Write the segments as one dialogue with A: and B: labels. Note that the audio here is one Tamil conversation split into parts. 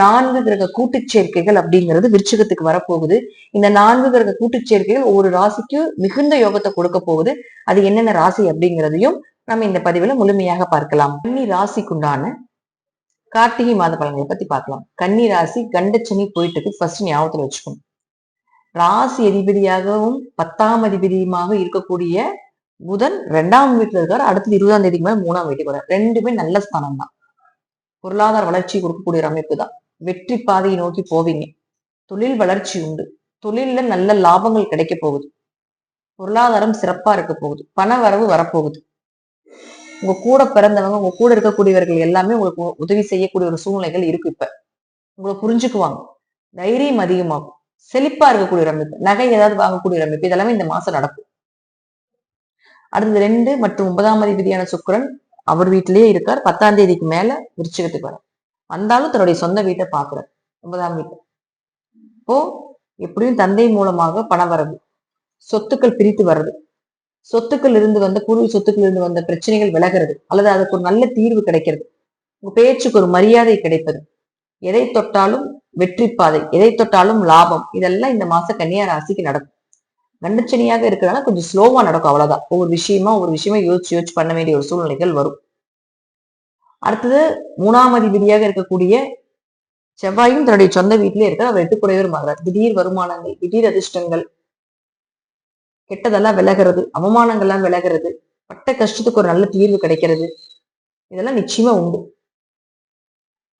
A: நான்கு கிரக கூட்டுச் சேர்க்கைகள் அப்படிங்கிறது விருச்சகத்துக்கு வரப்போகுது. இந்த நான்கு கிரக கூட்டுச் சேர்க்கைகள் ஒவ்வொரு ராசிக்கு மிகுந்த யோகத்தை கொடுக்க போகுது. அது என்னென்ன ராசி அப்படிங்கிறதையும் நம்ம இந்த பதிவுல முழுமையாக பார்க்கலாம். கன்னி ராசிக்குண்டான கார்த்திகை மாத பலன்களை பத்தி பார்க்கலாம். கன்னி ராசி கண்டச்சனி போயிட்டு இருக்கு ஃபர்ஸ்ட் ஞாபகத்துல வச்சுக்கணும் ராசி அதிபதியாகவும் பத்தாம் அதிபதியுமாக இருக்கக்கூடிய புதன் ரெண்டாம் வீட்டுல இருக்காரு. அடுத்தது இருபதாம் தேதிக்கு மேல மூணாம் வீட்டுக்கு வர ரெண்டுமே நல்ல ஸ்தானம் தான் பொருளாதார வளர்ச்சி கொடுக்கக்கூடிய ஒரு அமைப்பு தான் வெற்றி பாதையை நோக்கி போவீங்க. தொழில் வளர்ச்சி உண்டு. தொழில்ல நல்ல லாபங்கள் கிடைக்க போகுது. பொருளாதாரம் சிறப்பா இருக்க போகுது. பண வரவு வரப்போகுது. உங்க கூட பிறந்தவங்க உங்க கூட இருக்கக்கூடியவர்கள் எல்லாமே உங்களுக்கு உதவி செய்யக்கூடிய ஒரு சூழ்நிலைகள் இருக்கு இப்ப. உங்களை புரிஞ்சுக்குவாங்க. தைரியம் அதிகமாகும். செழிப்பா இருக்கக்கூடிய ஒரு அமைப்பு. நகை ஏதாவது வாங்கக்கூடிய ஒரு அமைப்பு. இதெல்லாமே இந்த மாசம் நடக்கும். அடுத்து ரெண்டு மற்றும் ஒன்பதாம் அதிபதியான சுக்கிரன் அவர் வீட்டிலேயே இருக்கார். பத்தாம் தேதிக்கு மேல விருச்சிகத்துக்கு வர வந்தாலும் தன்னுடைய சொந்த வீட்டை பாக்குறார் ஒன்பதாம் வீட்டை. இப்போ எப்படியும் தந்தை மூலமாக பண வரது சொத்துக்கள் பிரித்து வர்றது. சொத்துக்கள் இருந்து வந்த பூர்வீக சொத்துக்கள் இருந்து வந்த பிரச்சனைகள் விலகிறது. அல்லது அதுக்கு ஒரு நல்ல தீர்வு கிடைக்கிறது. உங்க பேச்சுக்கு ஒரு மரியாதை கிடைப்பது. எதை தொட்டாலும் வெற்றி பாதை எதை தொட்டாலும் லாபம். இதெல்லாம் இந்த மாச கன்னியா ராசிக்கு நடக்கும். கண்டச்சனியாக இருக்கிறனால கொஞ்சம் ஸ்லோவா நடக்கும் அவ்வளவுதான். ஒவ்வொரு விஷயமா ஒரு விஷயமா யோசிச்சு யோசிச்சு பண்ண வேண்டிய ஒரு சூழ்நிலைகள் வரும். அடுத்தது மூணாம் அதிபதியாக இருக்கக்கூடிய செவ்வாயும் தன்னுடைய சொந்த வீட்டிலே இருக்க அவர் எட்டுக்குடையவர் மாறுறார் திடீர் வருமானங்கள் திடீர் அதிர்ஷ்டங்கள். கெட்டதெல்லாம் விலகிறது. அவமானங்கள்லாம் விலகிறது. பட்ட கஷ்டத்துக்கு ஒரு நல்ல தீர்வு கிடைக்கிறது. இதெல்லாம் நிச்சயமா உண்டு.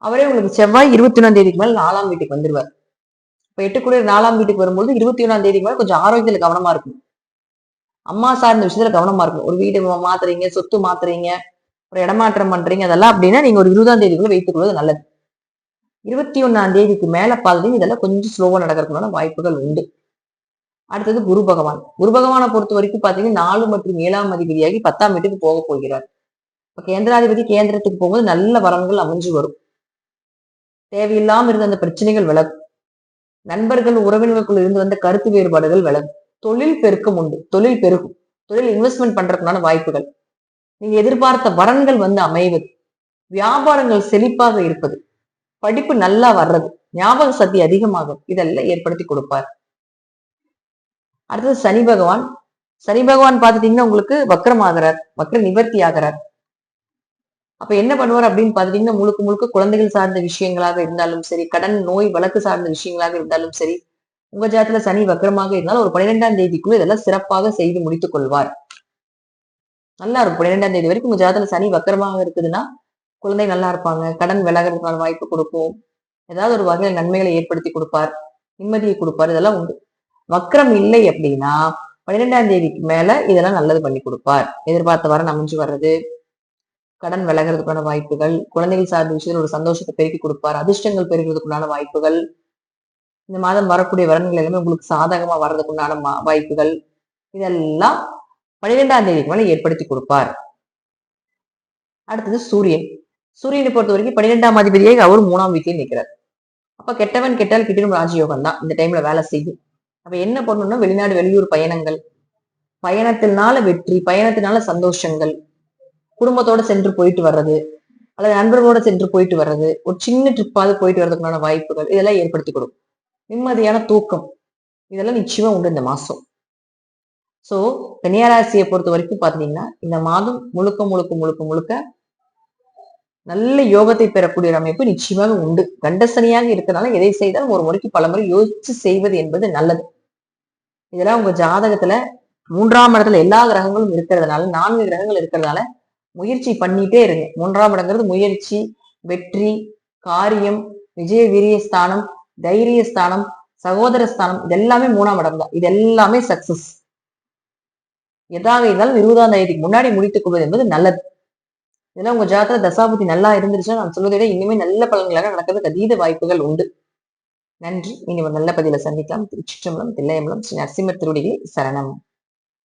A: அவரே உங்களுக்கு செவ்வாய் இருபத்தி ஒன்றாம் தேதிக்கு மேல நாலாம் வீட்டுக்கு வந்துருவார். இப்ப எட்டுக்குடியர் நாலாம் வீட்டுக்கு வரும்போது இருபத்தி ஒன்றாம் தேதிக்கு மேல கொஞ்சம் ஆரோக்கியத்துல கவனமா இருக்கும் அம்மா சார்ந்த விஷயத்துல கவனமா இருக்கும் ஒரு வீடு மாத்துறீங்க சொத்து மாத்துறீங்க. ஒரு இடமாற்றம் பண்றீங்க அதெல்லாம் அப்படின்னா நீங்க ஒரு இருபதாம் தேதிக்குள்ள வைத்துக் கொள்வது நல்லது. இருபத்தி ஒன்னாம் தேதிக்கு மேல பார்த்தீங்க இதெல்லாம் கொஞ்சம் ஸ்லோவா நடக்கிறதுக்கான வாய்ப்புகள் உண்டு. அடுத்தது குரு பகவான். குரு பகவானை பொறுத்த வரைக்கும் பாத்தீங்கன்னா நாலு மற்றும் ஏழாம் அதிபதியாகி பத்தாம் வீட்டுக்கு போக போகிறார். இப்ப கேந்திராதிபதி கேந்திரத்துக்கு போகும்போது நல்ல வரன்கள் அமைஞ்சு வரும். தேவையில்லாம இருந்த அந்த பிரச்சனைகள் விலகும். நண்பர்கள் உறவினர்களுக்குள் இருந்து வந்த கருத்து வேறுபாடுகள் விலகும். தொழில் பெருக்கம் உண்டு. தொழில் பெருகும். தொழில் இன்வெஸ்ட்மெண்ட் பண்றதுக்கான வாய்ப்புகள். நீங்க எதிர்பார்த்த வரன்கள் வந்து அமைவது வியாபாரங்கள் செழிப்பாக இருப்பது படிப்பு நல்லா வர்றது ஞாபக சக்தி அதிகமாகும் இதெல்லாம் ஏற்படுத்தி கொடுப்பார். அடுத்தது சனி பகவான். சனி பகவான் பார்த்துட்டீங்கன்னா உங்களுக்கு ஆகிறார் பக்கிரம் நிவர்த்தி ஆகிறார். அப்ப என்ன பண்ணுவார் அப்படின்னு பார்த்துட்டீங்கன்னா முழுக்க முழுக்க குழந்தைகள் சார்ந்த விஷயங்களாக இருந்தாலும் சரி கடன் நோய் வழக்கு சார்ந்த விஷயங்களாக இருந்தாலும் சரி உங்க ஜாத்துல சனி வக்கரமாக இருந்தாலும் ஒரு பன்னிரெண்டாம் தேதிக்குள்ள இதெல்லாம் சிறப்பாக செய்து முடித்துக் கொள்வார். நல்லா இருக்கும் பன்னிரெண்டாம் தேதி வரைக்கும் உங்க ஜாதத்துல சனி வக்கரமாக இருக்குதுன்னா குழந்தை நல்லா இருப்பாங்க. கடன் விலகிறதுக்கான வாய்ப்பு கொடுக்கும். ஏதாவது ஒரு வகையில் நன்மைகளை ஏற்படுத்தி கொடுப்பார். நிம்மதியை கொடுப்பார். இதெல்லாம் உண்டு. வக்கரம் இல்லை அப்படின்னா பன்னிரெண்டாம் தேதிக்கு மேல இதெல்லாம் நல்லது பண்ணி கொடுப்பார். எதிர்பார்த்த வரன் அமைஞ்சு வர்றது கடன் விலகிறதுக்கான வாய்ப்புகள் குழந்தைகள் சார்ந்த விஷயத்தில் ஒரு சந்தோஷத்தை பெருக்கி கொடுப்பார் அதிர்ஷ்டங்கள் பெருகிறதுக்குண்டான வாய்ப்புகள் இந்த மாதம் வரக்கூடிய வரன்கள் எல்லாமே உங்களுக்கு சாதகமா வர்றதுக்குண்டான வாய்ப்புகள் இதெல்லாம் பன்னிரெண்டாம் தேதிக்கு மேலே ஏற்படுத்தி கொடுப்பார். அடுத்தது சூரியன். சூரியனை பொறுத்த வரைக்கும் பன்னிரெண்டாம் அதிபதியாக அவர் மூணாம் வீட்டில் நிற்கிறார். அப்ப கெட்டவன் கெட்டால் கிட்டிடும் ராஜயோகம் தான் இந்த டைம்ல வேலை செய்யும். அப்ப என்ன பண்ணணும்னா வெளிநாடு வெளியூர் பயணங்கள். பயணத்தினால வெற்றி பயணத்தினால சந்தோஷங்கள். குடும்பத்தோட சென்று போயிட்டு வர்றது. அல்லது நண்பர்களோட சென்று போயிட்டு வர்றது. ஒரு சின்ன ட்ரிப்பாவது போயிட்டு வர்றதுக்குண்டான வாய்ப்புகள் இதெல்லாம் ஏற்படுத்தி கொடுக்கும் நிம்மதியான தூக்கம். இதெல்லாம் நிச்சயமா உண்டு இந்த மாசம். சோ கன்னியாராசியை பொறுத்த வரைக்கும் பாத்தீங்கன்னா இந்த மாதம் முழுக்க முழுக்க முழுக்க முழுக்க நல்ல யோகத்தை பெறக்கூடிய ஒரு அமைப்பு நிச்சயமாக உண்டு. கண்டசனியாக இருக்கிறதுனால எதை செய்தாலும் ஒரு முறைக்கு பல முறை யோசிச்சு செய்வது என்பது நல்லது. இதெல்லாம் உங்க ஜாதகத்துல மூன்றாம் இடத்துல எல்லா கிரகங்களும் இருக்கிறதுனால நான்கு கிரகங்கள் இருக்கிறதுனால முயற்சி பண்ணிட்டே இருங்க. மூன்றாம் இடங்கிறது முயற்சி வெற்றி காரியம் விஜய வீரிய ஸ்தானம் தைரிய ஸ்தானம் சகோதர ஸ்தானம் இதெல்லாமே மூணாம் இடம் தான். இது எல்லாமே சக்சஸ் எதாக இருந்தாலும் இருபதாம் தேதிக்கு முன்னாடி முடித்துக் கொள்வது என்பது நல்லது. இதெல்லாம் உங்க ஜாதக தசாபுத்தி நல்லா இருந்துருச்சுன்னா நான் சொல்வதை விட இனிமே நல்ல பலன்களாக நடக்கிறதுக்கு அதீத வாய்ப்புகள் உண்டு. நன்றி. இனி ஒரு நல்ல பதிவில் சந்திக்கலாம். திருச்சிற்றம்பலம் தில்லையம்பலம் ஸ்ரீ நரசிம்மர் திருடிகள் சரணம்.